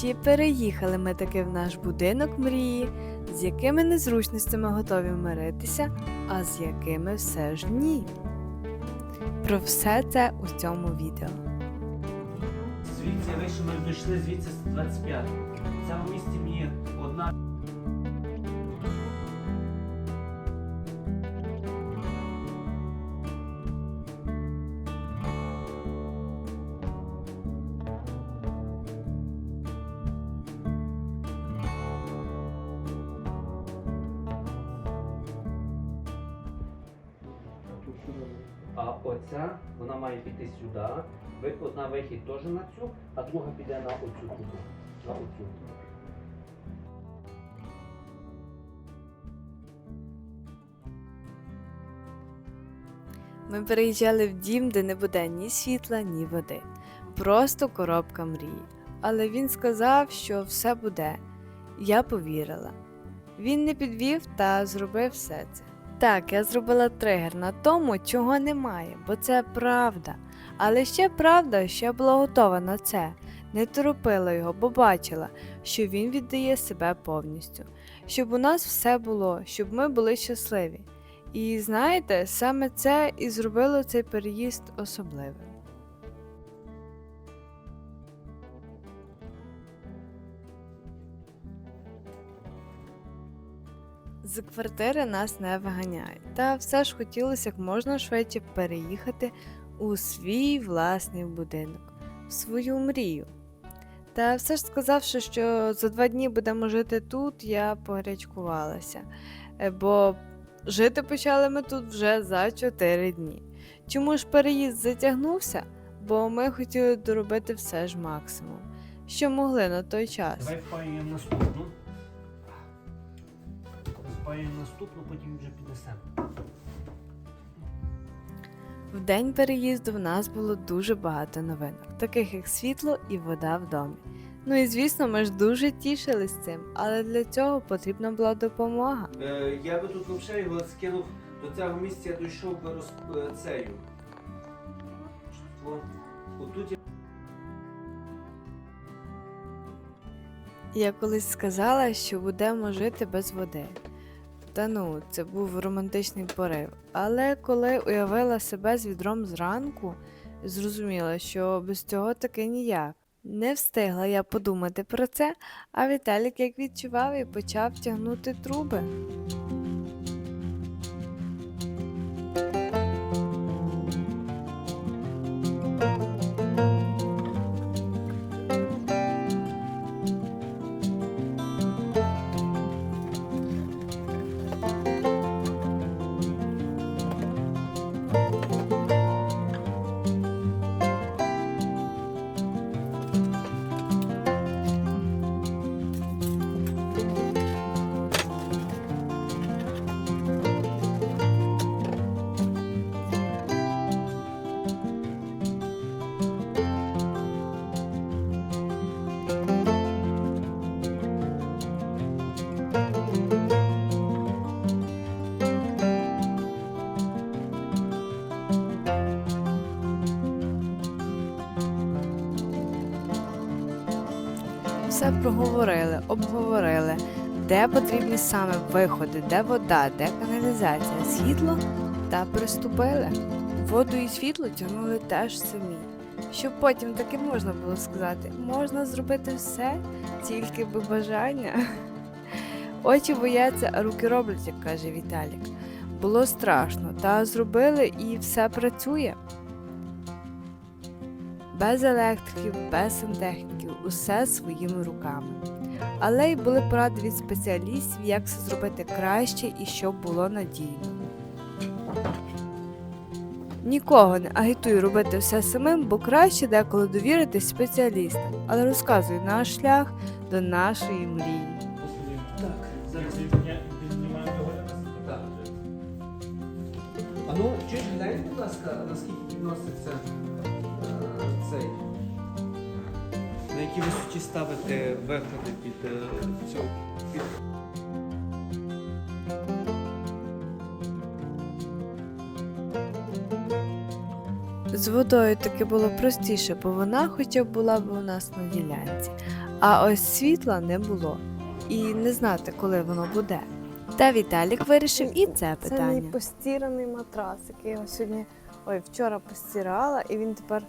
Чи переїхали ми таки в наш будинок мрії, з якими незручностями готові миритися, а з якими все ж ні? Про все це у цьому відео. Звідси вийшли, ми дійшли звідси з 25. В цьому місці мені сюди. Одна вихід теж на цю, а друга піде на оцю трубу. На оцю. Ми переїжджали в дім, де не буде ні світла, ні води. Просто коробка мрії. Але він сказав, що все буде. Я повірила. Він не підвів та зробив все це. Так, я зробила тригер на тому, чого немає, бо це правда. Але ще правда, що була готова на це. Не торопила його, бо бачила, що він віддає себе повністю, щоб у нас все було, щоб ми були щасливі. І знаєте, саме це і зробило цей переїзд особливим. З квартири нас не виганяють, та все ж хотілося як можна швидше переїхати у свій власний будинок, в свою мрію. Та все ж сказавши, що за два дні будемо жити тут, я погарячкувалася, Е, бо Жити почали ми тут вже за 4 дні. Чому ж переїзд затягнувся? Бо ми хотіли доробити все ж максимум, що могли на той час. Давай впаюємо наступну. Впаюємо наступну, потім вже піднесемо. В день переїзду в нас було дуже багато новинок, таких як світло і вода в домі. Ну і звісно, ми ж дуже тішились цим, але для цього потрібна була допомога. Е, я би тут взагалі його скинув до цього місця, я дійшов би роз... е, цею. Отут я Я колись сказала, що будемо жити без води. Та ну, це був романтичний порив. Але коли уявила себе з відром зранку, зрозуміла, що без цього таки ніяк. Не встигла я подумати про це, а Віталік як відчував і почав тягнути труби. Проговорили, обговорили, де потрібні саме виходи, де вода, де каналізація, світло та приступили. Воду і світло тягнули теж самі. Щоб потім таки можна було сказати, можна зробити все, тільки би бажання. Очі бояться, а руки роблять, як каже Віталік. Було страшно, та зробили і все працює. Без електриків, без сантехніків, усе своїми руками. Але й були поради від спеціалістів, як це зробити краще і щоб було надійно. Нікого не агітую робити все самим, бо краще деколи довіритись спеціалістам, але розказую наш шлях до нашої мрії. Так, зараз. А ну, чуєш, глянь, будь ласка, наскільки підноситься е, цей. На якій висоті ставити виходи під е, цю. Під... З водою таки було простіше, бо вона хоча б була б у нас на ділянці. А ось світла не було, і не знати, коли воно буде. Та Віталік вирішив і це питання. Це мій постіраний матрас, який я сьогодні, ой, вчора постирала, і він тепер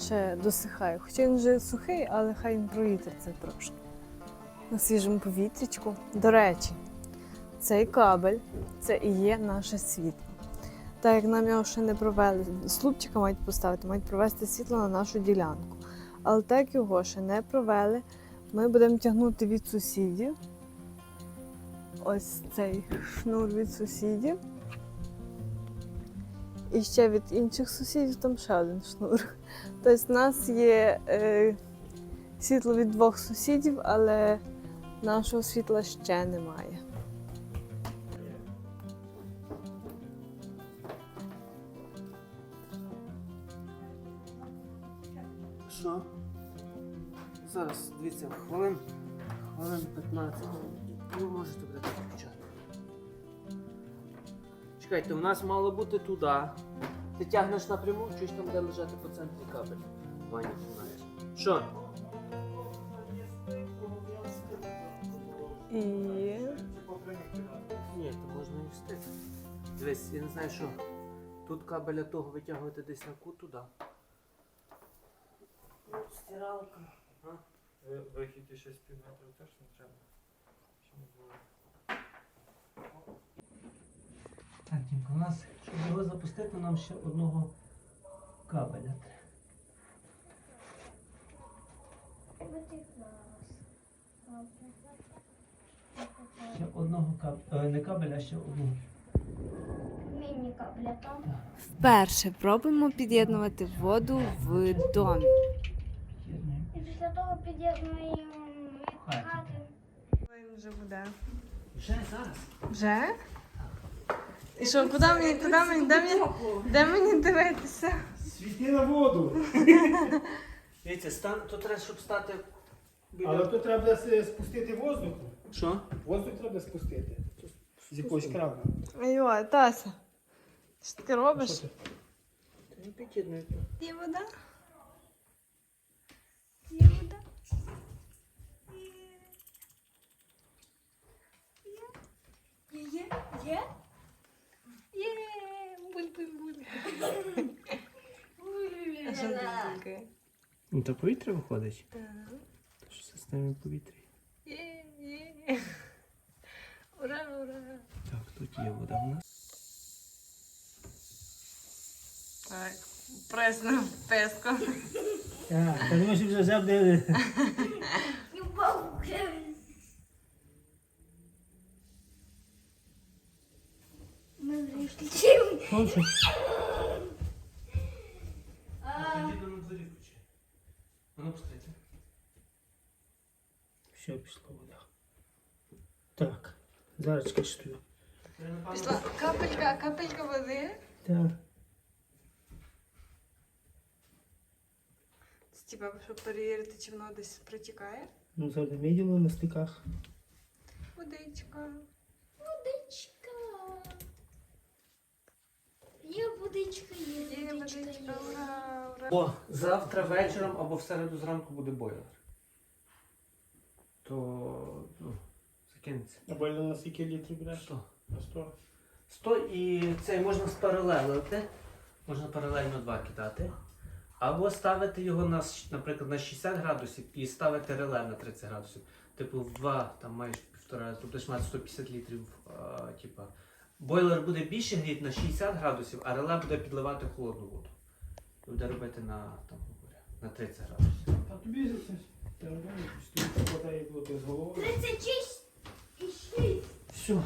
ще досихає. Хоча він вже сухий, але хай він провітриться трошки. На свіжому повітрячку. До речі, цей кабель це і є наше світло. Так як нам його ще не провели, слупчика мають поставити, мають провести світло на нашу ділянку. Але так його ще не провели, ми будемо тягнути від сусідів. Ось цей шнур від сусідів. І ще від інших сусідів там ще один шнур. Тобто в нас є е, світло від двох сусідів, але нашого світла ще немає. Що? Зараз, дивіться, хвилин, хвилин 15. Ну, можете брати включати. Чекайте, у нас мало бути туди. Ти тягнеш напряму, ж там де лежати по центрі кабель? Ваня, знаєш. Що? І Ні, то можна і встиг. Дивись, я не знаю, що тут кабеля того витягувати десь на кут туди. Стиралка. Вихід 6 пів метрів теж не треба. Щоб не було. Так, Тімко, у нас, щоб запустити, нам ще одного кабеля. Ще одного кабеля. Не кабеля, а ще одного. Міні-кабля там. Вперше пробуємо під'єднувати воду в домі. І після того під'єднуємо від хати. вже буде. Вже зараз. Вже? І що, куди мені, куди мені, де мені, де мені дивитися? Світи на воду. Дивіться, стан, то треба, щоб стати біля. Але тут треба спустити воздух. Що? Воздух треба спустити. З якогось крану. Ой, Тася. Що ти робиш? Що ти? Не під'єднуйте. Є вода? Є вода. Є, є, є. Є, буль-буль-буль. А що ти тільки? Ну, то повітря виходить? Так. Тож в системі повітря. Є, є. Ура, ура. Так, тут є вода в нас. Так, пресно, песко. Так, та думаєш, вже взяв Ми врішли пускайте. Все, пішла вода. Так, зараз що. Пішла капелька, капелька води. Так. Типа, щоб перевірити, чи воно десь протікає. Ну, зараз виділо на стиках. Водичка. Є водичка, є Є водичка. ура, ура. О, завтра вечором або в середу зранку буде бойлер. То ну, закинеться. Або на скільки літрів береш? Що? На 100. 100 і цей можна спаралелити. Можна паралельно два кидати. Або ставити його на, щ- наприклад, на 60 градусів і ставити реле на 30 градусів. Типу, в два, там маєш півтора, тобто мати 150 літрів. А, типа. Бойлер буде більше гріти на 60 градусів, а реле буде підливати холодну воду. І буде робити на, там, на 30 градусів. А тобі за це. Та буде з головою. 36 і 6. Все.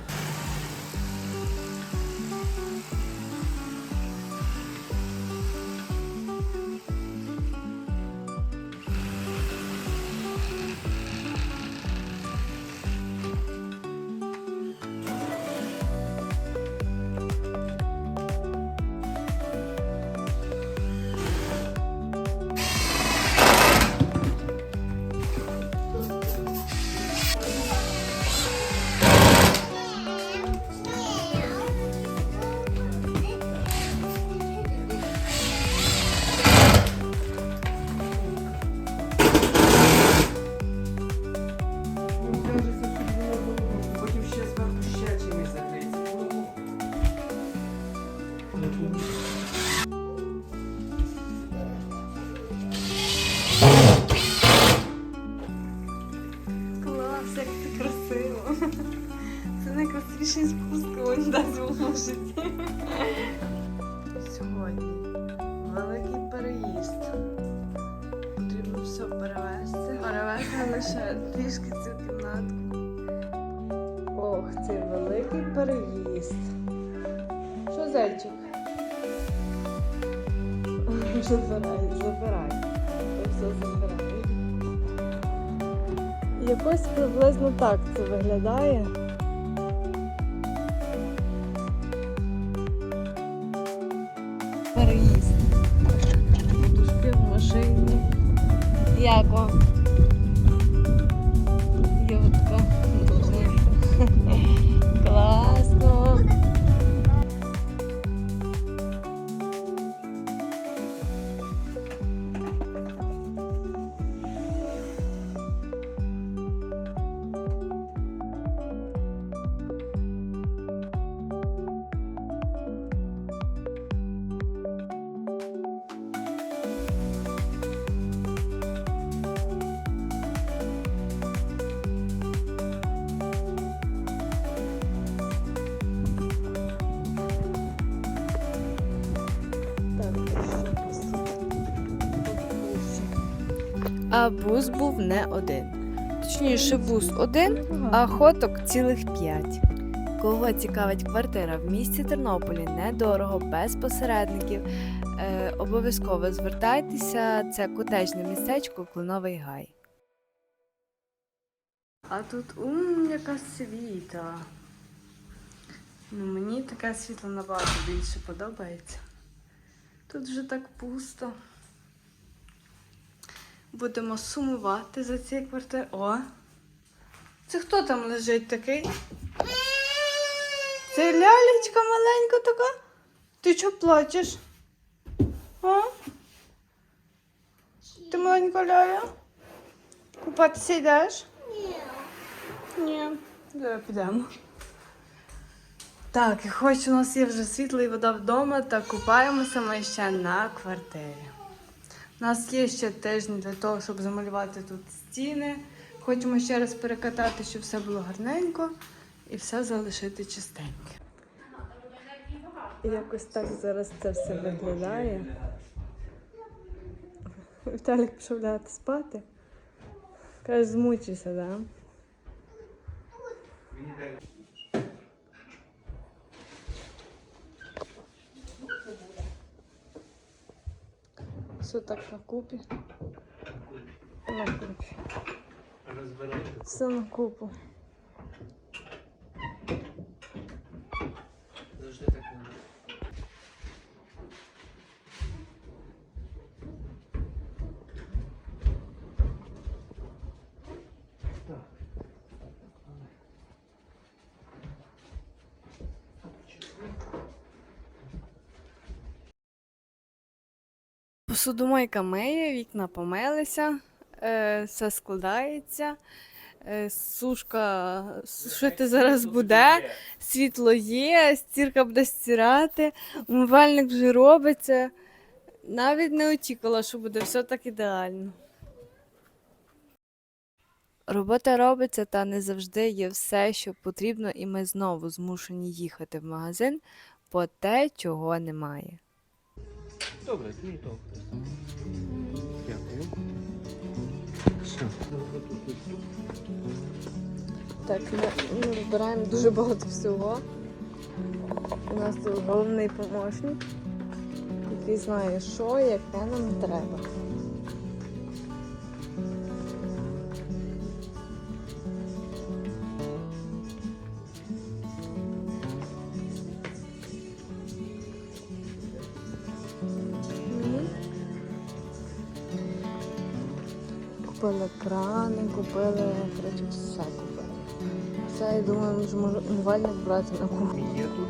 Як це красиво. Це найкрасивіший спуск в унітазі в моєму житті. Сьогодні великий переїзд. Потрібно все перевезти. Перевезти лише трішки цю кімнатку. Ох, цей великий переїзд. Що, зайчик? Забирай, забирай. Все забирай. Якось приблизно так це виглядає. А бус був не один. Точніше, бус один, а хоток цілих п'ять. Кого цікавить квартира в місті Тернополі недорого, без посередників, е, обов'язково звертайтеся. Це котежне містечко Клиновий Гай. А тут ум, яка світа. Ну, мені таке світло набагато більше подобається. Тут вже так пусто. Будемо сумувати за цією квартирою. О! Це хто там лежить такий? Це лялечка маленька така? Ти чого плачеш? А? Ти маленька ляля? Купатися йдеш? Ні. Ні. Зараз підемо. Так, і хоч у нас є вже світло і вода вдома, та купаємося ми ще на квартирі. У нас є ще тиждень для того, щоб замалювати тут стіни. Хочемо ще раз перекатати, щоб все було гарненько і все залишити чистеньке. Якось так зараз це все виглядає. Віталік пішов лягати спати. Каже, змучився, так? Да? Все так на купі. На купі. Все на купу. Завжди так не буде. Посудомойка миє, вікна помилися, е, все складається. Е, сушка сушити зараз буде, світло є, стірка буде стирати, умивальник вже робиться. Навіть не очікувала, що буде все так ідеально. Робота робиться, та не завжди є все, що потрібно, і ми знову змушені їхати в магазин по те, чого немає. Добре, змій то. Дякую. Все. Так, ми, ми розбираємо дуже багато всього. У нас тут головний помощник, який знає, що і яке нам треба. Купили крани, купили, коротше, все купили. Все, я думаю, що можу умивальник брати на кухню. Є тут.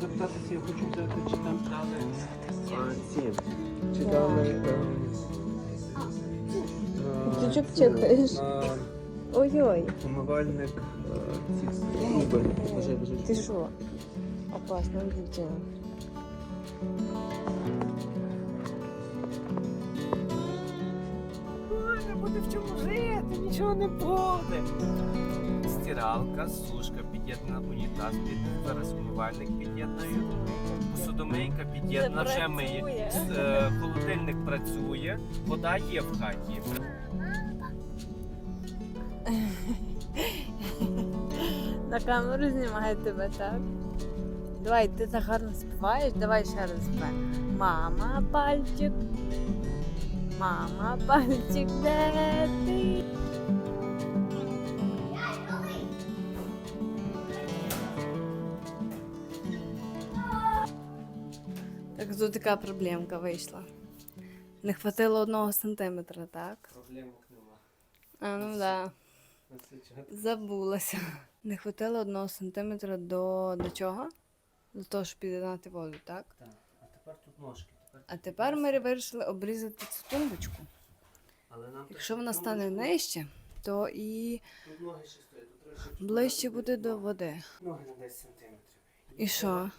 Запитатися, я хочу взяти, чи там дали а, ці, чи дали Ти чого чекаєш? Ой-ой, Умивальник ти що? Опасна дівчина. Не буде в чому жити, нічого не буде. Стиралка, сушка під'єднана, унітаз під'єднаний, зараз умивальник під'єднаю. Посудомийка під'єднана, вже миє. Е, Холодильник працює, вода є в хаті. На камеру знімає тебе, так? Давай, ти так гарно співаєш, давай ще раз співай. Мама пальчик. Мама пальчик, де ти? Так тут така проблемка вийшла. Не хватило одного сантиметра, так? Проблемок нема. А ну да. Забулася. Не хватило одного сантиметра до, до чого? До того, щоб під'єднати воду, так? Так, а тепер тут ножки. Тепер А тепер ми вирішили обрізати цю тумбочку. Але нам Якщо вона стане нижче, то і Тут ноги ще стоять, тут ближче буде до води. Ноги на 10 сантиметрів. І що?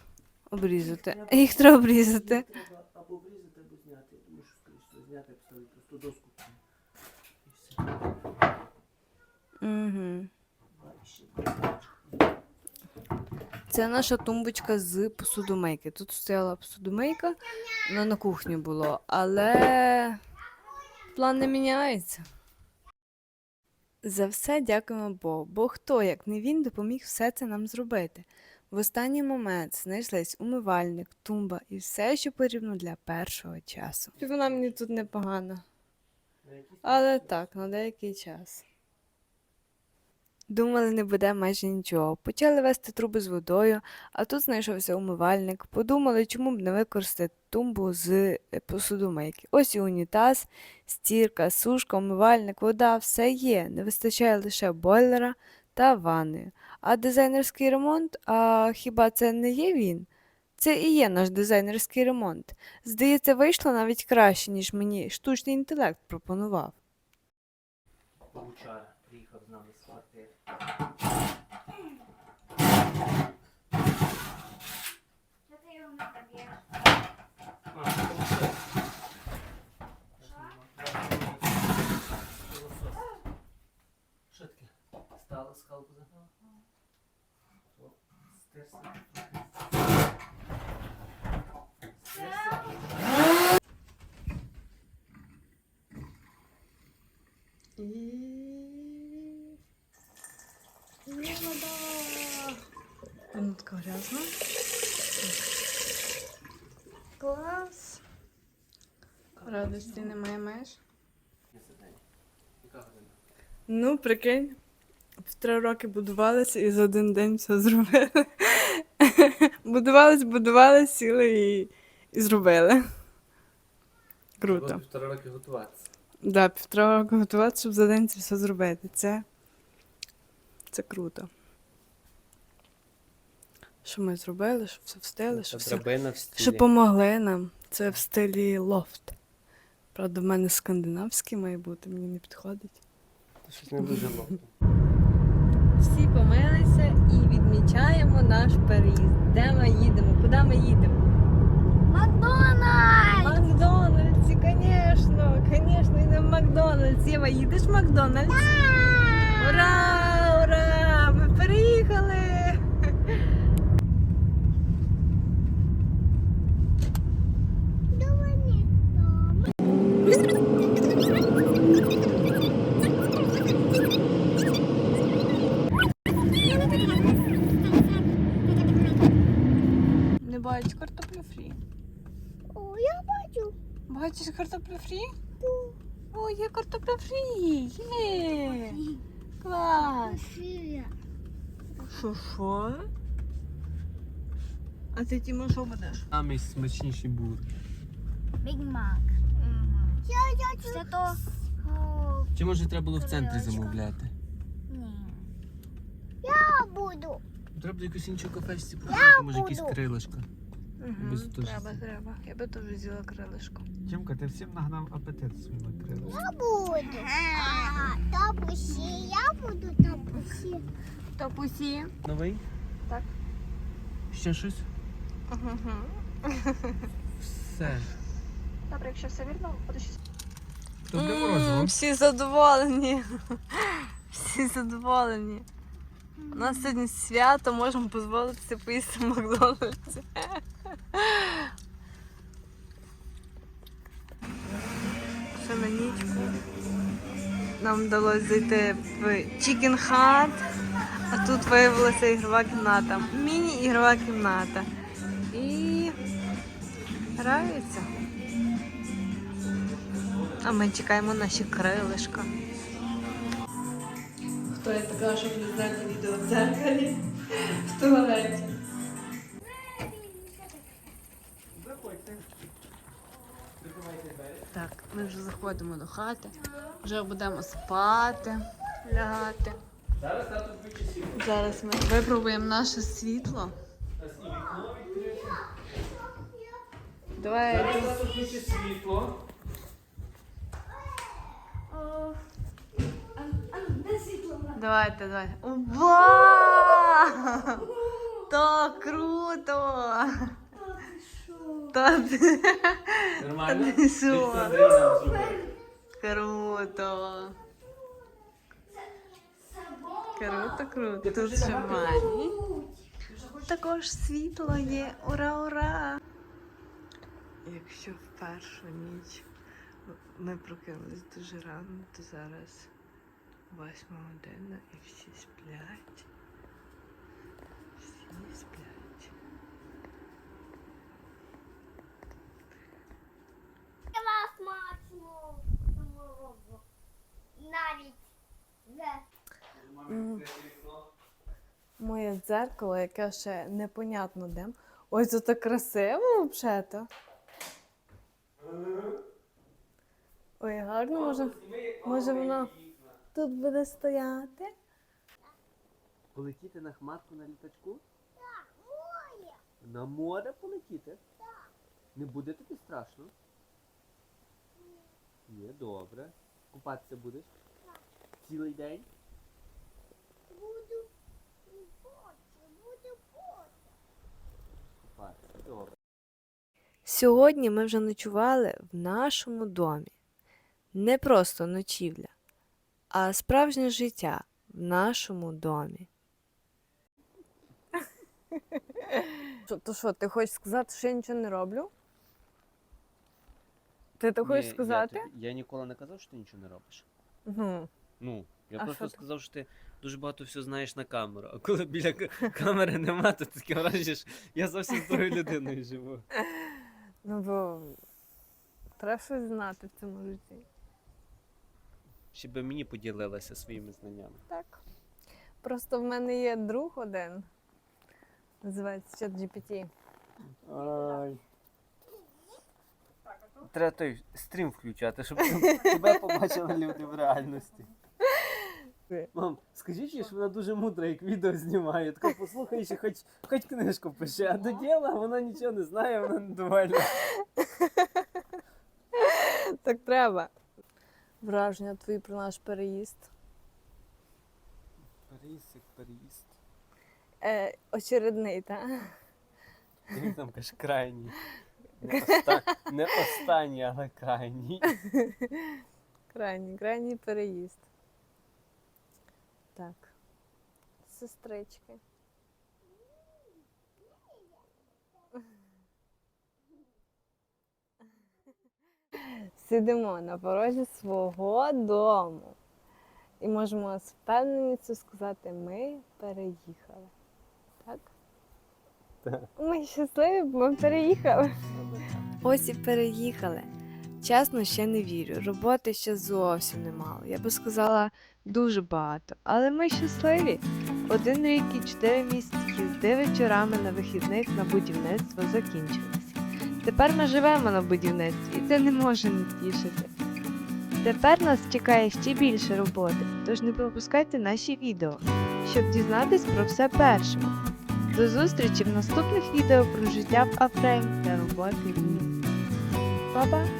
Обрізати. Їх треба обрізати. Треба або обрізати, або зняти. Думаю, що скоріше зняти, поставити просто доску. І все. Угу. Це наша тумбочка з посудомийки. Тут стояла посудомийка, вона на кухні було, але план не міняється. За все дякуємо Богу, бо хто, як не він, допоміг все це нам зробити. В останній момент знайшлись умивальник, тумба і все, що потрібно для першого часу. І вона мені тут непогана, але так, на деякий час. Думали, не буде майже нічого. Почали вести труби з водою, а тут знайшовся умивальник. Подумали, чому б не використати тумбу з е, посудомийки. Ось і унітаз, стірка, сушка, умивальник, вода, все є. Не вистачає лише бойлера та ванної. А дизайнерський ремонт, а хіба це не є він? Це і є наш дизайнерський ремонт. Здається, вийшло навіть краще, ніж мені штучний інтелект пропонував. Павучара приїхав з нами з квартири. Що ти його не тоб'єш? А, пилосос. Пилосос. Що таке? Стала скалку загнала? О, Стерся. Стерся. Вона така грязна. Клас. Радості немає меж. Ну, прикинь, в три роки будувалися і за один день все зробили. будувались, будувались, сіли і, і зробили. Круто. Півтора роки готуватися. Да, півтора року готуватися, щоб за день це все зробити. Це, це круто. Що ми зробили, що все встигли, що все в стілі. що помогли нам. Це в стилі лофт. Правда, в мене скандинавський має бути, мені не підходить. Щось не дуже ловко. Всі помилися і відмічаємо наш переїзд. Де ми їдемо? Куди ми їдемо? Макдональдс! Макдональдсі, звісно, звісно, йдемо в Макдональдс. Єва, їдеш в Макдональдс? Ура! Ура! Ми переїхали! Не бачиш картоплю фрі. О, я бачу. Бачиш картоплю фрі? О, є картопля фрі! Є! Клас! Красиві. Що, що? А ти Тімо, що будеш? Самий смачніший бургер. Біг Мак. Я, я, Це. О, Чи може треба було в центрі замовляти? ні. Я буду. Треба якусь іншу кафешці погнати, може якісь буду. крилишка. Угу, Без того, треба, що- треба. Я би теж взяла крилишко. Тімка, ти всім нагнав апетит своїми крилами. Я буду. А, тапусі. Я буду тапусі. Топусі. Новий? Так. Ще щось? Все. Добре, якщо все вірно, щось. То буде морозиво. Всі задоволені. Всі задоволені. У нас сьогодні свято, можемо дозволитися поїсти в Макдональдсі. Ще на нічку. Нам вдалося зайти в Chicken Hut, а тут виявилася ігрова кімната. Міні-ігрова кімната. І граються. А ми чекаємо наші крилишка. Хто я така, щоб не знати відео в дзеркалі? В туалеті. Так, ми вже заходимо до хати, вже будемо спати, лягати. Зараз тато включить світло. Зараз ми випробуємо наше світло. Зараз і вікно відкрите. Давай. Зараз тато включить світло. Давайте, давайте. Вау! Так круто! Та ти Нормально? ти. Круто! Круто, круто. Тут ще мані. Також світло є. Ура, ура! Якщо в першу ніч ми прокинулись дуже рано, то зараз восьма година і всі сплять. Всі сплять. Клас смачно. Навіть. Моє дзеркало, яке ще непонятно де. Ой, це так красиво взагалі. Ой, гарно може. Може воно тут буде стояти? Полетіти на хмарку на літачку? Так, море. На море полетіти? Так. Не буде тобі страшно? Ні, добре. Купатися будеш? Так. Цілий день? Буду. Хочу, буду хочу. Сьогодні ми вже ночували в нашому домі. Не просто ночівля, а справжнє життя в нашому домі. То що, ти хочеш сказати, що я нічого не роблю? Ти то хочеш сказати? Я, ніколи не казав, що ти нічого не робиш. Ну, Ну, я А просто що ти? сказав, що ти дуже багато все знаєш на камеру. А коли біля к- камери нема, то таке враження, що я зовсім з другою людиною живу. ну бо треба щось знати в цьому житті. Ще би мені поділилася своїми знаннями. Так. Просто в мене є друг один. Називається ChatGPT. Ай. Треба той стрім включати, щоб тебе побачили люди в реальності. Мам, скажіть їй, що вона дуже мудра, як відео знімає. Така послухай, ще хоч, хоч книжку пише, а до діла вона нічого не знає, вона недовольна. Так треба. Враження твої про наш переїзд. Переїзд як переїзд. Е, очередний, так? Він там каже крайній. Не, оста... не останній, але крайній. Крайній, крайній переїзд. Так. Сестрички. Сидимо на порозі свого дому. І можемо з впевненістю сказати, ми переїхали. Так? Так. Ми щасливі, бо ми переїхали. Ось і переїхали. Чесно, ще не вірю. Роботи ще зовсім немало. Я би сказала дуже багато. Але ми щасливі. Один рік і чотири місяці їзди вечорами на вихідних на будівництво закінчилися. Тепер ми живемо на будівництві, і це не може не тішити. Тепер нас чекає ще більше роботи, тож не пропускайте наші відео, щоб дізнатись про все першими. До зустрічі в наступних відео про життя в Афрейм та роботи в ній. Па-па!